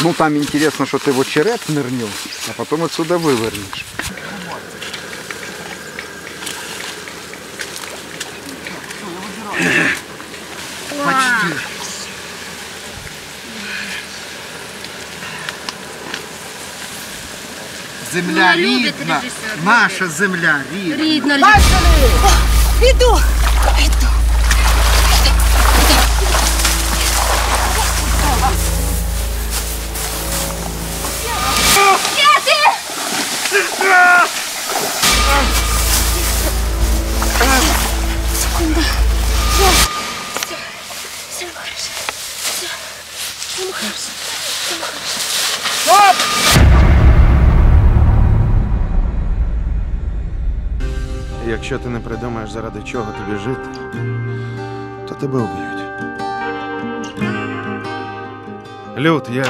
Ну там интересно, что ты в очерет нырнул, а потом отсюда вывернешь. Почти. Земля Ну, любить рідна, режисер, наша земля рідна. Рідно, Іду! Іду! Секунда. Все. Все. Все хорошо. Все. Все хорошо. Все хорошо. Якщо ти не придумаєш, заради чого тобі жити, то тебе вб'ють. Люд, я